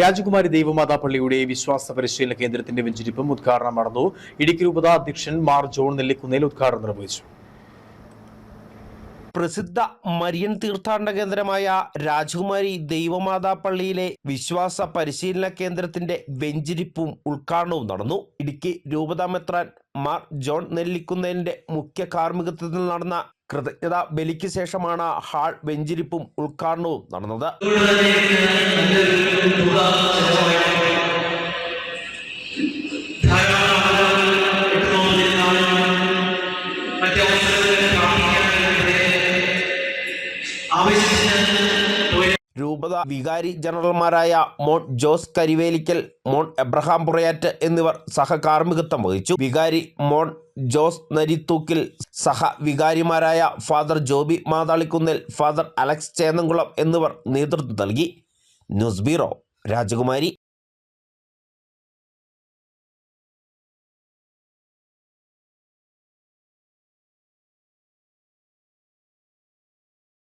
രാജകുമാരി ദൈവമാതാ പള്ളിയുടെ വിശ്വാസ പരിശീലന കേന്ദ്രത്തിന്റെ വെഞ്ചിരിപ്പും ഉദ്ഘാടനം നടന്നു. ഇടുക്കി രൂപത അധ്യക്ഷൻ മാർ ജോൺ നെല്ലിക്കുന്നേൽ ഉദ്ഘാടനം നിർവഹിച്ചു. പ്രസിദ്ധ മരിയൻ തീർത്ഥാടന കേന്ദ്രമായ രാജകുമാരി ദൈവമാതാ പള്ളിയിലെ വിശ്വാസ പരിശീലന കേന്ദ്രത്തിന്റെ വെഞ്ചിരിപ്പും ഉദ്ഘാടനവും നടന്നു. ഇടുക്കി രൂപതാ മെത്രാൻ മാർ ജോൺ നെല്ലിക്കുന്നേലിന്റെ മുഖ്യ കാർമ്മികത്വത്തിൽ നടന്ന കൃതജ്ഞതാ ബലിക്ക് ശേഷമാണ് ഹാൾ വെഞ്ചിരിപ്പും ഉദ്ഘാടനവും നടന്നത്. രൂപത വികാരി ജനറൽമാരായ മോൺ ജോസ് കരിവേലിക്കൽ മോൺ എബ്രഹാം പുറയാറ്റ് എന്നിവർ സഹകാർമ്മികത്വം വഹിച്ചു. വികാരി മോൺ ജോസ് നരിത്തൂക്കിൽ സഹ വികാരിമാരായ father Joby Mathalikkunnil father Alex Chennamkulam എന്നിവർ നേതൃത്വം നൽകി. ന്യൂസ് ബ്യൂറോ രാജകുമാരി.